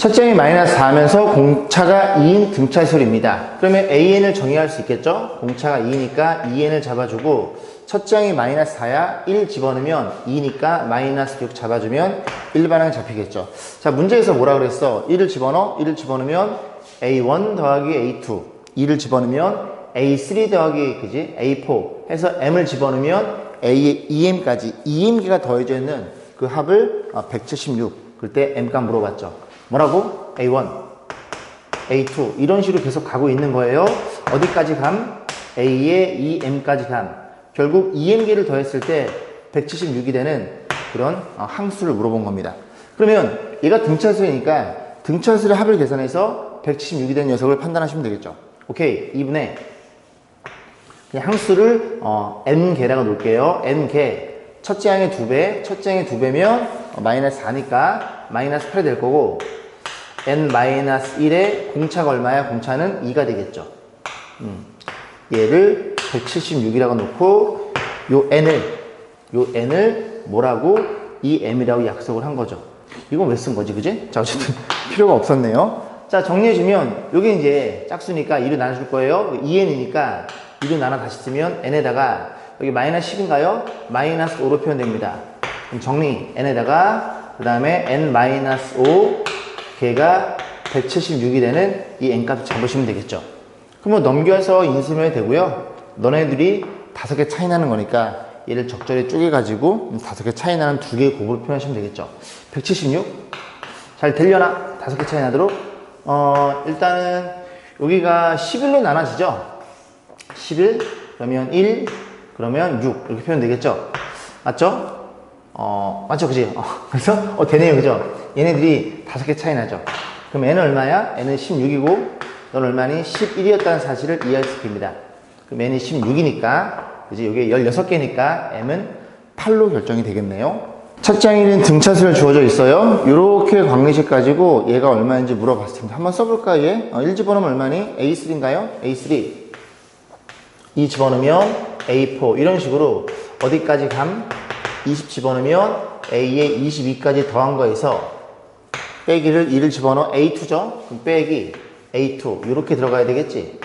첫째 항이 마이너스 4하면서 공차가 2인 등차설입니다. 그러면 AN을 정의할 수 있겠죠? 공차가 2니까 2N을 잡아주고 첫째 항이 마이너스 4야 1 집어넣으면 2니까 마이너스 6 잡아주면 일반항 잡히겠죠. 자 문제에서 뭐라 그랬어? 1을 집어넣어 1을 집어넣으면 A1 더하기 A2 2를 집어넣으면 A3 더하기 그지 A4 해서 M을 집어넣으면 A, EM까지 2M개가 더해져 있는 그 합을 176 그때 M값 물어봤죠. 뭐라고? A1, A2 이런 식으로 계속 가고 있는 거예요. 어디까지 감? A에 2M까지 감. 결국 2M개를 더했을 때 176이 되는 그런 어, 항수를 물어본 겁니다. 그러면 얘가 등차수니까 등차수의 합을 계산해서 176이 되는 녀석을 판단하시면 되겠죠. 오케이. 2분의 그냥 항수를 어, n개라고 놓을게요. n개. 첫째 항의 2배, 첫째 항의 2배면 어, 마이너스 4니까 마이너스 8이 될 거고 n 마이너스 1의 공차가 얼마야? 공차는 2가 되겠죠. 음. 얘를 176이라고 놓고 요 n을 요 n을 뭐라고 이 m이라고 약속을 한 거죠. 이건 왜 쓴 거지, 그지? 자, 어쨌든 필요가 없었네요. 자, 정리해주면 요게 이제 짝수니까 2로 나눠줄 거예요. 2n이니까 2로 나눠 다시 쓰면 n에다가 여기 마이너스 10인가요? 마이너스 5로 표현됩니다. 그럼 정리 n에다가 그 다음에 n 마이너스 5 걔가 176이 되는 이 n값을 잡으시면 되겠죠. 그러면 넘겨서 인수면 되고요. 너네들이 다섯 개 차이 나는 거니까 얘를 적절히 쪼개가지고 다섯 개 차이 나는 두 개의 곱으로 표현하시면 되겠죠. 176. 잘 들려나? 다섯 개 차이 나도록. 어, 일단은 여기가 11로 나눠지죠? 11, 그러면 1, 그러면 6. 이렇게 표현 되겠죠? 맞죠? 어, 맞죠? 그지? 어, 그래서, 어, 되네요. 그죠? 얘네들이 다섯 개 차이 나죠? 그럼 n은 얼마야? n은 16이고, 넌 얼마니? 11이었다는 사실을 이해할 수 있습니다. 그럼 n이 16이니까, 이제 이게 16개니까 m은 8로 결정이 되겠네요. 첫 장에는 등차수를 주어져 있어요. 이렇게 광리식 가지고 얘가 얼마인지 물어봤습니다. 한번 써볼까, 얘? 어, 1 집어넣으면 얼마니? A3인가요? A3. 2 집어넣으면 A4. 이런 식으로 어디까지 감? 20 집어넣으면 A에 22까지 더한 거에서 빼기를 2를 집어넣어 A2죠? 그럼 빼기 A2. 이렇게 들어가야 되겠지?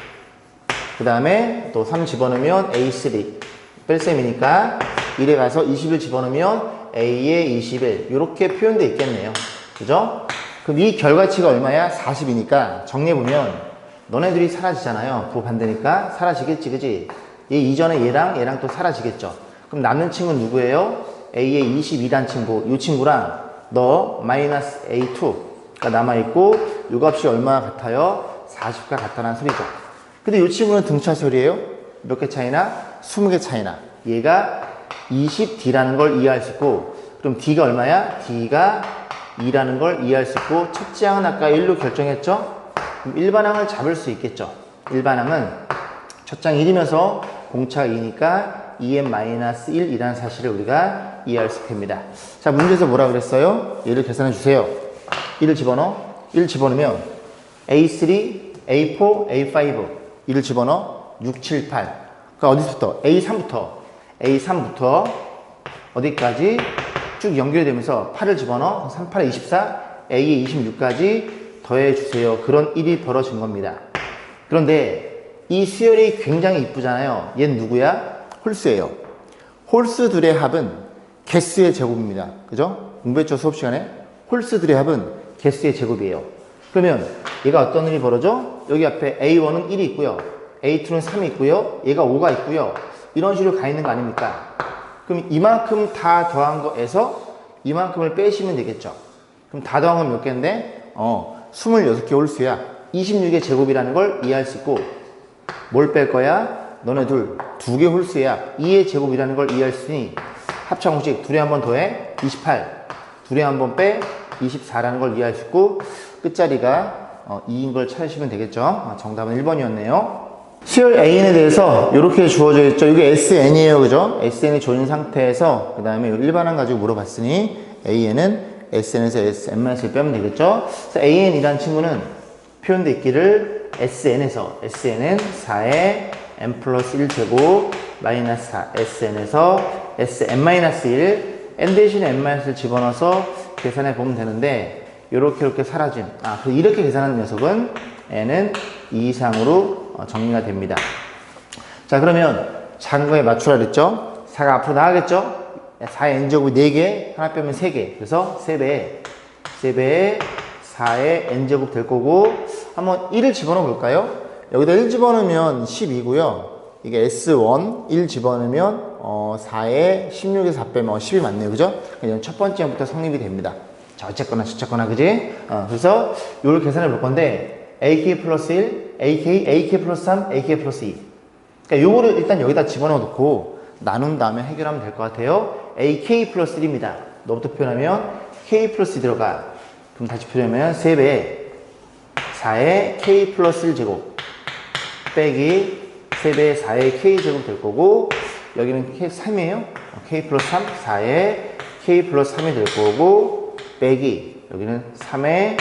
그 다음에 또 3 집어넣으면 A3. 뺄셈이니까 1에 가서 20을 집어넣으면 A에 21. 이렇게 표현되어 있겠네요. 그죠? 그럼 이 결과치가 얼마야? 40이니까 정리해보면 너네들이 사라지잖아요. 부 반대니까 사라지겠지, 그지? 얘 이전에 얘랑 얘랑 또 사라지겠죠. 그럼 남는 친구는 누구예요? A에 22란 친구. 이 친구랑 너 마이너스 A2가 남아있고 이 값이 얼마 같아요? 40과 같다는 소리죠. 근데 이 친구는 등차설이에요. 몇 개 차이나? 20개 차이나. 얘가 20D라는 걸 이해할 수 있고 그럼 D가 얼마야? D가 2라는 걸 이해할 수 있고 첫째 항은 아까 1로 결정했죠? 그럼 일반항을 잡을 수 있겠죠. 일반항은 첫장 1이면서 공차 2니까 2n-1이라는 사실을 우리가 이해할 수 있습니다. 자, 문제에서 뭐라 그랬어요? 얘를 계산해 주세요. 1을 집어넣어. 1 집어넣으면 A3, A4, A5. 1을 집어넣어. 6, 7, 8. 그러니까 어디서부터? A3부터. A3부터 어디까지 쭉 연결이 되면서 8을 집어넣어. 3, 8에 24, A에 26까지 더해 주세요. 그런 일이 벌어진 겁니다. 그런데 이 수열이 굉장히 이쁘잖아요. 얘는 누구야? 홀수예요. 홀수들의 합은 개수의 제곱입니다. 그죠? 공부했죠? 수업 시간에? 홀수들의 합은 개수의 제곱이에요. 그러면 얘가 어떤 일이 벌어져? 여기 앞에 A1은 1이 있고요. A2는 3이 있고요. 얘가 5가 있고요. 이런 식으로 가 있는 거 아닙니까? 그럼 이만큼 다 더한 거에서 이만큼을 빼시면 되겠죠. 그럼 다 더한 건 몇 개인데? 어, 26개 홀수야. 26의 제곱이라는 걸 이해할 수 있고 뭘 뺄 거야? 너네 둘, 두 개 홀수야. 2의 제곱이라는 걸 이해할 수 있으니 합차 공식 둘에 한 번 더해 28. 둘에 한 번 빼 24라는 걸 이해할 수 있고 끝자리가 어, 2인 걸 찾으시면 되겠죠. 어, 정답은 1번이었네요. 수열 AN에 대해서 이렇게 주어져 있죠. 이게 SN이에요. 그죠? SN이 조인 상태에서 그 다음에 일반항 가지고 물어봤으니 AN은 SN에서 SN-1을 빼면 되겠죠. 그래서 AN이라는 친구는 표현되어 있기를 SN에서 SN은 4의 n 플러스 1 제곱 마이너스 4 SN에서 SN-1 n 대신에 n-을 집어넣어서 계산해 보면 되는데 이렇게 이렇게 사라짐. 아, 그 이렇게 계산하는 녀석은 n은 2 이상으로 어, 정리가 됩니다. 자, 그러면 작은 거에 맞추라 그랬죠? 4가 앞으로 나가겠죠? 4의 n제곱이 4개, 하나 빼면 3개. 그래서 3배, 3배에 4의 n제곱 될 거고, 한번 1을 집어넣어 볼까요? 여기다 1 집어넣으면 10이고요. 이게 S1, 1 집어넣으면 어, 4에 16에서 4 빼면 10이 맞네요. 그죠? 그냥 첫 번째부터 성립이 됩니다. 자, 어쨌거나 저쨌거나 그지? 어, 그래서 요걸 계산해 볼 건데 AK 플러스 1, AK, AK 플러스 3, AK 플러스 2. 그러니까 요거를 일단 여기다 집어넣어 놓고 나눈 다음에 해결하면 될 것 같아요. AK 플러스 1입니다. 너부터 표현하면 K 플러스 2 들어가. 그럼 다시 표현하면 3배 4에 K 플러스 1 제곱 빼기 3배 4의 K 제곱 될 거고 여기는 K 3이에요. K 플러스 3 4에 K 플러스 3이 될 거고 빼기 여기는 3에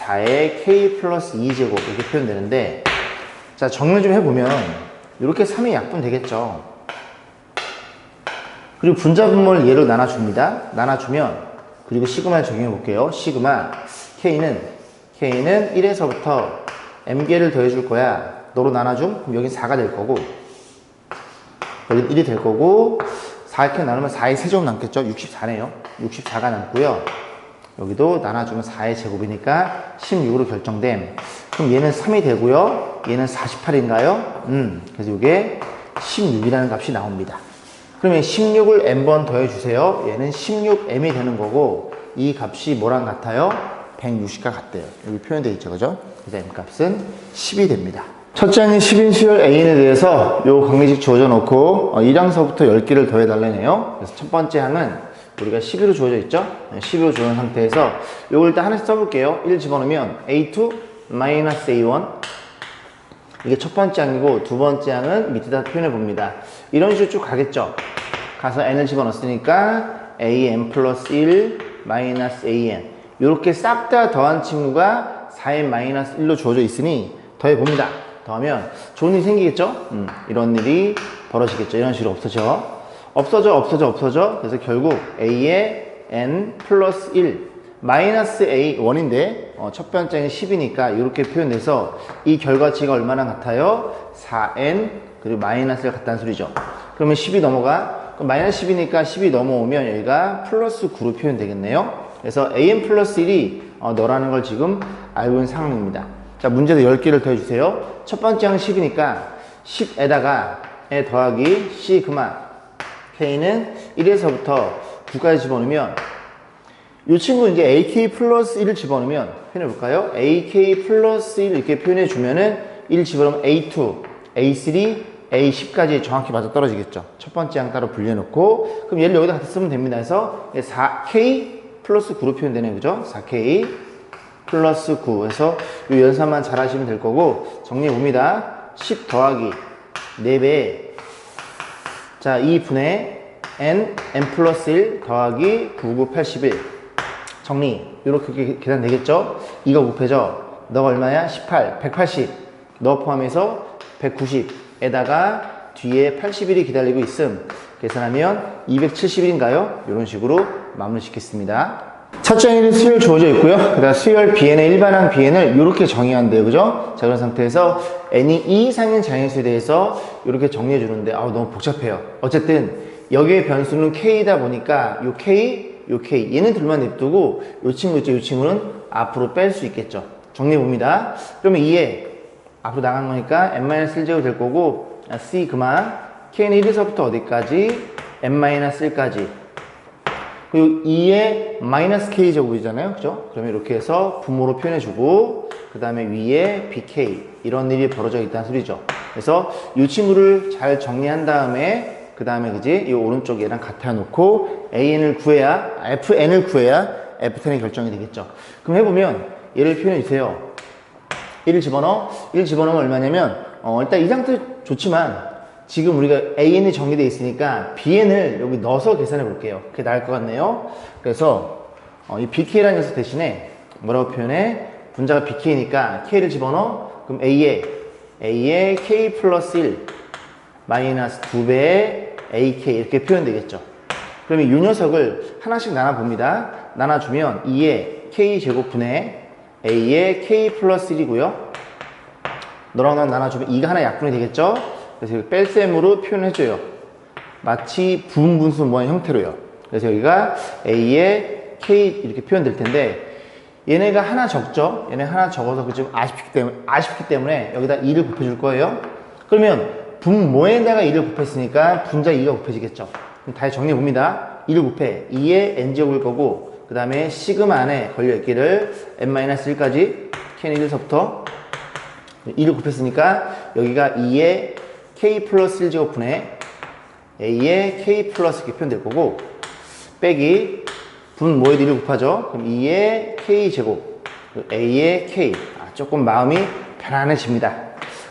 4의 K 플러스 2제곱 이렇게 표현되는데 자 정리 좀 해보면 이렇게 3의 약분 되겠죠. 그리고 분자분모를 얘로 나눠줍니다. 나눠주면 그리고 시그마를 적용해 볼게요. 시그마 K는 K는 1에서부터 M개를 더해줄 거야. 너로 나눠줌? 그럼 여기 4가 될 거고 여기 1이 될 거고 4 이렇게 나누면 4의 세제곱 남겠죠? 64네요. 64가 남고요. 여기도 나눠주면 4의 제곱이니까 16으로 결정됨. 그럼 얘는 3이 되고요. 얘는 48인가요? 음, 그래서 이게 16이라는 값이 나옵니다. 그러면 16을 n번 더해주세요. 얘는 16m이 되는 거고 이 값이 뭐랑 같아요? 160과 같대요. 여기 표현되어 있죠. 그죠? 그래서 m 값은 10이 됩니다. 첫 장인 10인 수열 A에 대해서 요 관계식 주어져 놓고 어, 1항서부터 10개를 더해달라네요. 그래서 첫 번째 항은 우리가 12로 주어져 있죠? 12로 주어진 상태에서 요걸 일단 하나씩 써볼게요. 1 집어넣으면 A2 마이너스 A1 이게 첫 번째 항이고 두 번째 항은 밑에다 표현해 봅니다. 이런 식으로 쭉 가겠죠? 가서 n을 집어넣었으니까 an 플러스 1 마이너스 an 이렇게 싹 다 더한 친구가 4n 마이너스 1로 주어져 있으니 더해 봅니다. 더 하면 좋은 일이 생기겠죠? 음, 이런 일이 벌어지겠죠. 이런 식으로 없어져. 없어져, 없어져, 없어져. 그래서 결국 a의 n 플러스 1 마이너스 a 1인데 어, 첫 번째는 10이니까 이렇게 표현돼서 이 결과치가 얼마나 같아요? 4n 그리고 마이너스를 같다는 소리죠. 그러면 10이 넘어가 그럼 마이너스 10이니까 10이 넘어오면 여기가 플러스 9로 표현되겠네요. 그래서 an 플러스 1이 어, 너라는 걸 지금 알고 있는 상황입니다. 자 문제도 10개를 더해주세요. 첫 번째 항 10이니까 10에다가 에 더하기 c 그만 k는 1에서부터 9까지 집어넣으면 이 친구 이제 AK 플러스 1을 집어넣으면 표현해 볼까요? AK 플러스 1 이렇게 표현해 주면은 1 집어넣으면 A2, A3, A10까지 정확히 맞아 떨어지겠죠. 첫 번째 항 따로 분리해 놓고 그럼 얘를 여기다 갖다 쓰면 됩니다. 그래서 4K 플러스 9로 표현되네요. 그죠? 4K 플러스 9 해서 이 연산만 잘 하시면 될 거고 정리해 봅니다. 10 더하기 4배 자 2분의 n, n 플러스 1 더하기 99, 81 정리 이렇게 계산 되겠죠? 이거 곱해져 너가 얼마야? 18, 180 너 포함해서 190에다가 뒤에 81이 기다리고 있음 계산하면 271인가요? 이런 식으로 마무리 짓겠습니다 첫 장에는 수열 주어져 있고요. 그 다음 수열 bn의 일반항 bn을 이렇게 정의한대요. 그죠? 자 그런 상태에서 n이 2 이상인 장인수에 대해서 이렇게 정리해 주는데 아우 너무 복잡해요. 어쨌든 여기의 변수는 k이다 보니까 요 k 요 K. 얘는 둘만 냅두고 요 친구 있죠? 요 친구는 앞으로 뺄 수 있겠죠. 정리해 봅니다. 그러면 2에 앞으로 나간 거니까 n-1제곱 될 거고 아, C 그만. K는 1에서부터 어디까지? n-1까지 그리고 2에 마이너스 K 제곱이잖아요. 그죠? 그러면 이렇게 해서 분모로 표현해 주고 그 다음에 위에 BK. 이런 일이 벌어져 있다는 소리죠. 그래서 이 친구를 잘 정리한 다음에 그 다음에 그지? 이 오른쪽 얘랑 같아 놓고 AN을 구해야 FN을 구해야 F10이 결정이 되겠죠. 그럼 해보면 얘를 표현해 주세요. 1을 집어넣어. 1 집어넣으면 얼마냐면 어, 일단 이 상태 좋지만 지금 우리가 AN이 정리되어 있으니까 BN을 여기 넣어서 계산해 볼게요 그게 나을 것 같네요 그래서 어, 이 BK라는 녀석 대신에 뭐라고 표현해 분자가 BK니까 K를 집어넣어 그럼 A에 A에 K 플러스 1 마이너스 2배의 AK 이렇게 표현되겠죠. 그러면 이 녀석을 하나씩 나눠 봅니다. 나눠주면 2에 k 제곱분의 a의 k 플러스 1이고요. 너랑 나랑 나눠주면 2가 하나 약분이 되겠죠? 그래서 뺄셈으로 표현해줘요. 마치 부분 분수 모양 형태로요. 그래서 여기가 a의 k 이렇게 표현될 텐데 얘네가 하나 적죠? 얘네 하나 적어서 좀 아쉽기 때문에, 아쉽기 때문에 여기다 2를 곱해줄 거예요. 그러면 분모에다가 2를 곱했으니까 분자 2가 곱해지겠죠? 그럼 다시 정리해 봅니다. 2를 곱해. 2의 n제곱일 거고 그 다음에 시그마 안에 걸려있기를 n-1까지 k는 1서부터 2를 곱했으니까 여기가 2의 k 플러스 1제곱분의 a의 k 플러스 이렇게 표현될 거고 빼기 분모에 2를 곱하죠. 그럼 2의 k 제곱 a의 k 아, 조금 마음이 편안해집니다.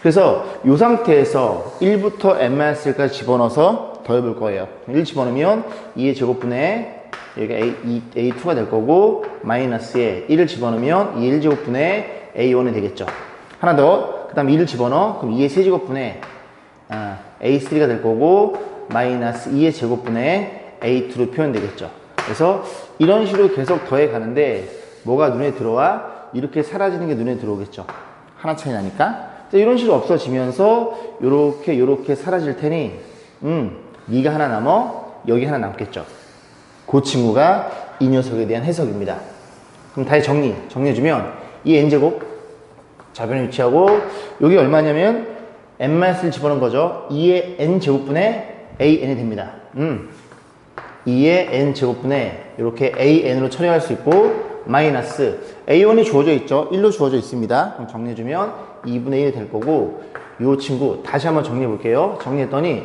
그래서 이 상태에서 1부터 n-1까지 집어넣어서 더해볼 거예요. 1 집어넣으면 2의 제곱분의 여기가 a, a, 2가 될 거고 마이너스에 1을 집어넣으면 2의 1제곱분의 a1이 되겠죠. 하나 더, 그 다음 2를 집어넣어. 그럼 2의 세제곱분의 아, a3가 될 거고 마이너스 2의 제곱분의 a2로 표현되겠죠. 그래서 이런 식으로 계속 더해 가는데 뭐가 눈에 들어와? 이렇게 사라지는 게 눈에 들어오겠죠. 하나 차이 나니까. 자, 이런 식으로 없어지면서 요렇게 요렇게 사라질 테니 음, 네가 하나 남어 여기 하나 남겠죠. 그 친구가 이 녀석에 대한 해석입니다. 그럼 다시 정리, 정리해주면 이 n제곱 좌변에 위치하고 여기 얼마냐면 n-를 집어넣은 거죠. 2의 n제곱분의 an이 됩니다. 음. 2의 n제곱분의 이렇게 an으로 처리할 수 있고 마이너스 a1이 주어져 있죠. 1로 주어져 있습니다. 그럼 정리해주면 2분의 1이 될 거고 이 친구 다시 한번 정리해 볼게요. 정리했더니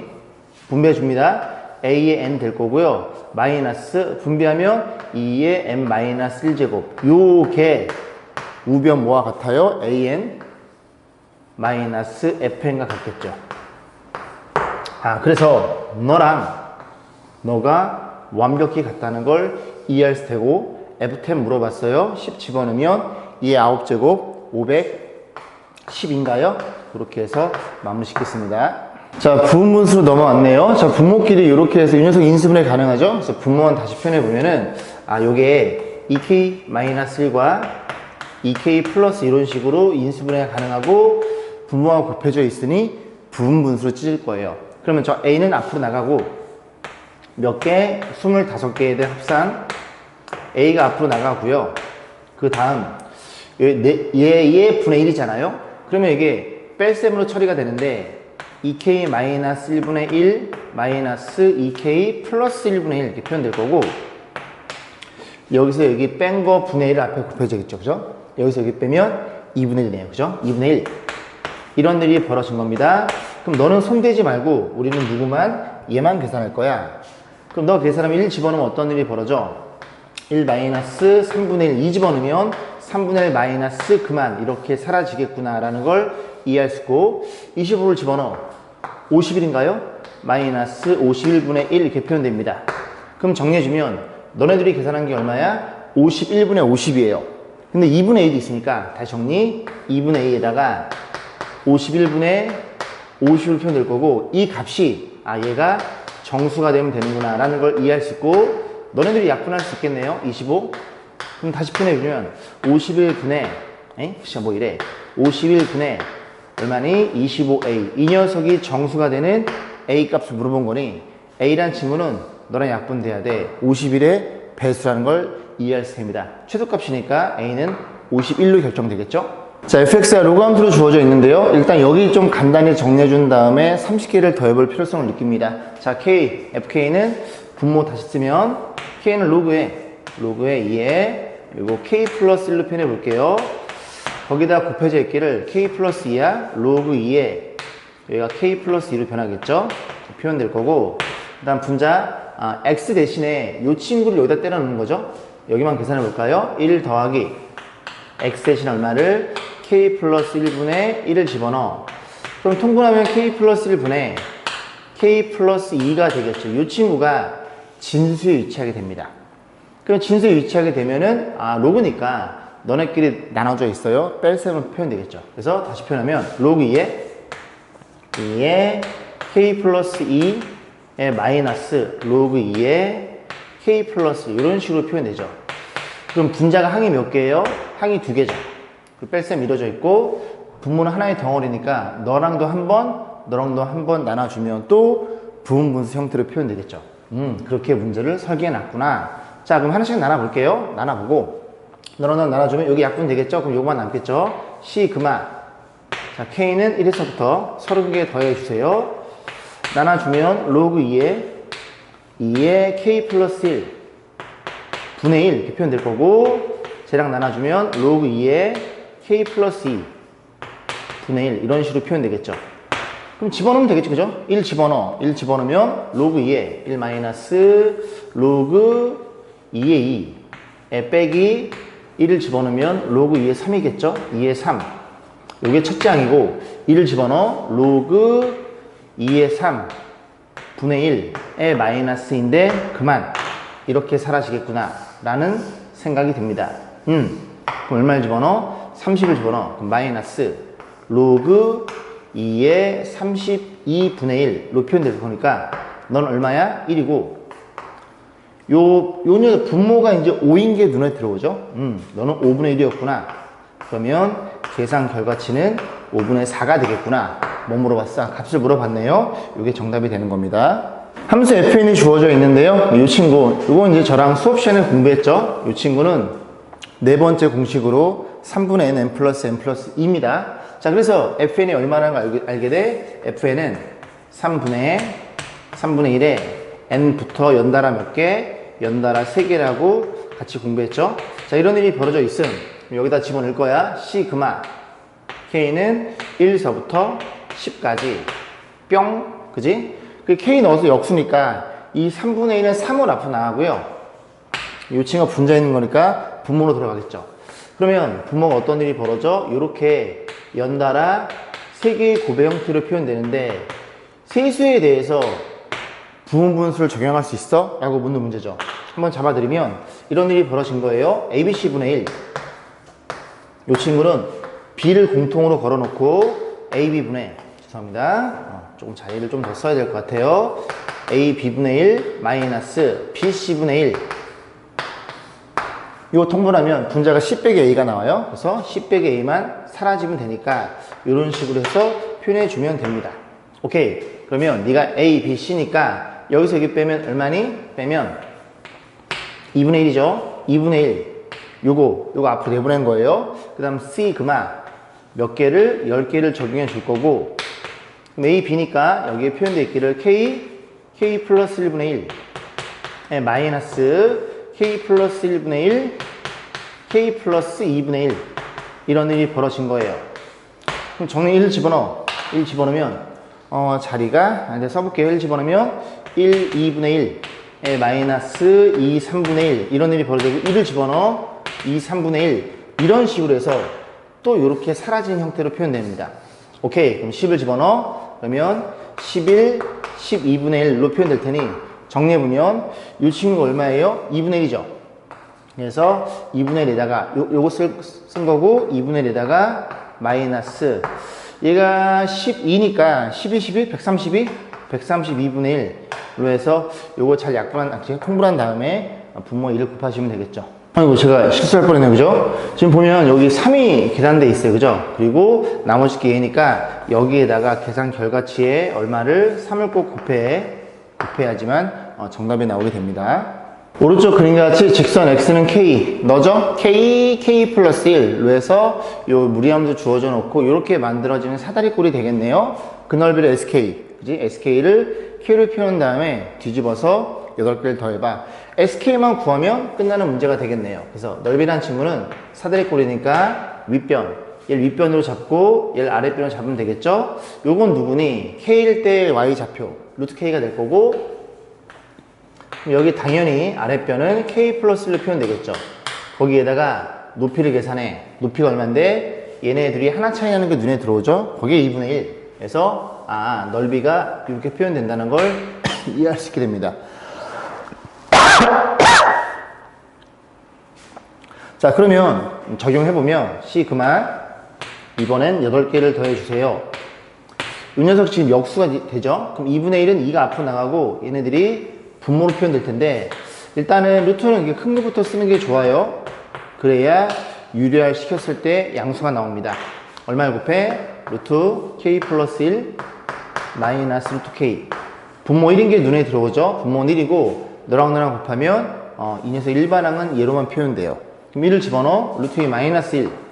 분배해 줍니다. a의 n 될 거고요. 마이너스 분배하면 2의 n 마이너스 1제곱 요게 우변 뭐와 같아요? an 마이너스 fn과 같겠죠. 아 그래서 너랑 너가 완벽히 같다는 걸수 되고 F10 물어봤어요. 10 집어넣으면 2의 9제곱 510인가요? 그렇게 해서 마무리 짓겠습니다. 자, 부분분수로 넘어왔네요. 자, 분모끼리 이렇게 해서 이 녀석 인수분해 가능하죠? 그래서 분모만 다시 표현해보면은, 아, 요게 2k-1과 2k 플러스 이런 식으로 인수분해가 가능하고, 분모가 곱해져 있으니 부분 분수로 찢을 거예요. 그러면 저 A는 앞으로 나가고, 몇 개? 25개에 대한 합산 A가 앞으로 나가고요. 그 다음 얘의 분의 1이잖아요. 그러면 이게 뺄셈으로 처리가 되는데 2k 마이너스 1분의 1 마이너스 2k 플러스 1분의 1 이렇게 표현될 거고 여기서 여기 뺀 거 분의 1 앞에 곱해져 있죠. 그죠? 여기서 여기 빼면 2분의 1이네요. 그죠? 2분의 1 이런 일이 벌어진 겁니다. 그럼 너는 손대지 말고 우리는 누구만 얘만 계산할 거야. 그럼 너 계산하면 1 집어넣으면 어떤 일이 벌어져? 1 마이너스 3분의 1, 2 집어넣으면 3분의 1 마이너스 그만 이렇게 사라지겠구나 라는 걸 이해할 수 있고 25를 집어넣어 50일인가요? 마이너스 51분의 1 이렇게 표현됩니다. 그럼 정리해주면 너네들이 계산한 게 얼마야? 51분의 50이에요. 근데 2분의 1이 있으니까 다시 정리 2분의 2에다가 51분의 50을 표현될 거고 이 값이 아 얘가 정수가 되면 되는구나 라는 걸 이해할 수 있고 너네들이 약분할 수 있겠네요. 25 그럼 다시 표현해주면 51분의 에? 시간 뭐 이래. 51분의 얼마니? 25a 이 녀석이 정수가 되는 a 값을 물어본 거니 a란 친구는 너랑 약분돼야 돼. 51의 배수라는 걸 이해할 수 있습니다. 최소값이니까 a는 51로 결정되겠죠 자, fx가 로그함수로 주어져 있는데요. 일단 여기 좀 간단히 정리해 준 다음에 30개를 더해볼 필요성을 느낍니다. 자, k, fk는 분모 다시 쓰면 k는 로그에, 로그에 2에 그리고 k 플러스 1로 표현해 볼게요. 거기다 곱해져 있기를 k 플러스 2야 로그 2에 여기가 k 플러스 2로 변하겠죠? 표현될 거고 그 다음 분자 아, x 대신에 이 친구를 여기다 때려 넣는 거죠. 여기만 계산해 볼까요? 1 더하기 x 대신 얼마를 k 플러스 1분의 1을 집어넣어. 그럼 통분하면 k 플러스 1분의 k 플러스 2가 되겠죠. 이 친구가 진수에 위치하게 됩니다. 그럼 진수에 위치하게 되면은 아 로그니까 너네끼리 나눠져 있어요. 뺄셈은 표현되겠죠. 그래서 다시 표현하면 로그 2에 2에 k 플러스 2의 마이너스 로그 2에 k 플러스 이런 식으로 표현되죠. 그럼 분자가 항이 몇 개예요? 항이 두 개죠. 그 뺄셈 이루어져 있고 분모는 하나의 덩어리니까 너랑도 한 번, 너랑도 한 번 나눠주면 또 부분 분수 형태로 표현되겠죠. 음, 그렇게 문제를 설계해 놨구나. 자, 그럼 하나씩 나눠볼게요. 나눠보고 너랑 너 나눠주면 여기 약분 되겠죠? 그럼 요거만 남겠죠? C 그만. 자, K는 1에서부터 30개 더해주세요. 나눠주면 로그 2에 2에 K 플러스 1 분의 1 이렇게 표현될 거고 쟤랑 나눠주면 로그 2에 K 플러스 2 분의 1 이런 식으로 표현되겠죠. 그럼 집어넣으면 되겠지, 그죠? 1 집어넣어. 1 집어넣으면 로그 2에 1 마이너스 로그 2에 2에 빼기 1을 집어넣으면 로그 2에 3이겠죠? 2에 3. 요게 첫째 항이고 1을 집어넣어 로그 2에 3 분의 1의 마이너스인데 그만 이렇게 사라지겠구나 라는 생각이 듭니다. 음, 그럼 얼마를 집어넣어? 30을 집어넣어. 그럼 마이너스 로그 2의 32분의 1로 표현될 거니까 넌 얼마야? 1이고 요, 요 녀석 분모가 이제 5인 게 눈에 들어오죠? 음, 너는 5분의 1이었구나. 그러면 계산 결과치는 5분의 4가 되겠구나. 뭐 물어봤어? 값을 물어봤네요. 이게 정답이 되는 겁니다. 함수 fn이 주어져 있는데요. 이 친구, 이건 이제 저랑 수업 시간에 공부했죠? 이 친구는 네 번째 공식으로 3분의 n, n 플러스 n 플러스 2입니다. 자, 그래서 fn이 얼마나 알게, 알게 돼? fn은 3분의, 3분의 1에 n부터 연달아 몇 개, 연달아 3개라고 같이 공부했죠? 자, 이런 일이 벌어져 있음. 여기다 집어넣을 거야. c 그마. k는 1서부터 10까지. 뿅. 그지? 그 k 넣어서 역수니까 이 3분의 1은 3을 앞으로 나가고요. 이 친구가 분자 있는 거니까 분모로 들어가겠죠. 그러면 분모가 어떤 일이 벌어져? 이렇게 연달아 세 개의 고배 형태로 표현되는데 세수에 대해서 부분 분수를 적용할 수 있어? 라고 묻는 문제죠. 한번 잡아드리면 이런 일이 벌어진 거예요. ABC분의 1. 이 친구는 B를 공통으로 걸어놓고 AB분의 죄송합니다. 어, 조금 자리를 좀 더 써야 될 것 같아요. AB분의 1 마이너스 BC분의 1 이거 통분하면 분자가 10 빼기 A가 나와요. 그래서 10 빼기 A만 사라지면 되니까 이런 식으로 해서 표현해 주면 됩니다. 오케이. 그러면 네가 A, B, C니까 여기서 여기 빼면 얼마니? 빼면 2분의 1이죠. 2분의 1. 요거, 요거 앞으로 내보낸 거예요. 그 다음 C, 그마. 몇 개를? 10개를 적용해 줄 거고. A, B니까 여기에 표현되어 있기를 K, K 플러스 1분의 1. 네, 마이너스 K 플러스 1분의 1, K 플러스 2분의 1. 이런 일이 벌어진 거예요. 그럼 정리 1 집어넣어. 1 집어넣으면, 어, 자리가, 아, 이제 써볼게요. 1 집어넣으면 1, 2분의 1. 에 마이너스 2, 3분의 1. 이런 일이 벌어지고 1을 집어넣어. 2, 3분의 1. 이런 식으로 해서 또 이렇게 사라진 형태로 표현됩니다. 오케이. 그럼 10을 집어넣어. 그러면 11, 12분의 1로 표현될 테니 정리해보면 이 친구가 얼마예요? 2분의 1이죠. 그래서 2분의 1에다가 요, 요거 쓸, 쓴 거고 2분의 1에다가 마이너스 얘가 12니까 12, 12, 132, 132분의 1로 해서 요거 잘 약분한, 아, 통분한 다음에 분모 1을 곱하시면 되겠죠. 아이고 제가 실수할 뻔했네요 그죠? 지금 보면 여기 3이 계산돼 있어요 그죠? 그리고 나머지 게 얘니까 여기에다가 계산 결과치에 얼마를 3을 꼭 곱해 곱해야지만 어, 정답이 나오게 됩니다. 오른쪽 그림과 같이 직선 x는 k. 너죠? k, k 플러스 1로 해서 요 무리함수 주어져 놓고 이렇게 만들어지는 사다리꼴이 되겠네요. 그 넓이를 sk 그지? sk를 k로 표현한 다음에 뒤집어서 8개를 더해봐. Sk만 구하면 끝나는 문제가 되겠네요. 그래서 넓이란 친구는 사다리꼴이니까 윗변 얘를 윗변으로 잡고 얘를 아랫변으로 잡으면 되겠죠? 요건 누구니? k일 때 y좌표 루트 k가 될 거고 여기 당연히 아랫변은 k 플러스 1로 표현되겠죠. 거기에다가 높이를 계산해. 높이가 얼마인데 얘네들이 하나 차이 나는 게 눈에 들어오죠. 거기에 2분의 1. 그래서 아 넓이가 이렇게 표현된다는 걸 이해할 수 있게 됩니다. 자 그러면 적용해보면 C 그만 이번엔 8개를 더해주세요. 이 녀석 지금 역수가 되죠? 그럼 2분의 1은 2가 앞으로 나가고 얘네들이 분모로 표현될 텐데 일단은 루트는 큰 거부터 쓰는 게 좋아요. 그래야 유리화 시켰을 때 양수가 나옵니다. 얼마를 곱해? 루트 k 플러스 1 마이너스 루트 k. 분모 1인 게 눈에 들어오죠? 분모는 1이고 너랑 너랑 곱하면 어, 이 녀석 일반항은 얘로만 표현돼요. 그럼 1을 집어넣어 루트 2 마이너스 1.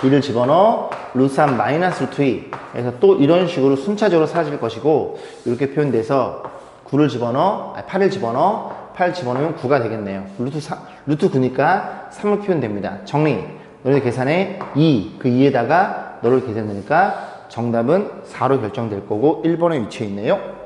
1을 집어넣어 루트 3 마이너스 루트 2. 그래서 또 이런 식으로 순차적으로 사라질 것이고 이렇게 표현돼서 9를 집어넣어, 아니 8을 집어넣어, 8 집어넣으면 9가 되겠네요. 루트 4, 루트 9니까 3을 표현됩니다. 정리. 너희들 계산에 2, 그 2에다가 너를 계산되니까 정답은 4로 결정될 거고 1번에 위치해 있네요.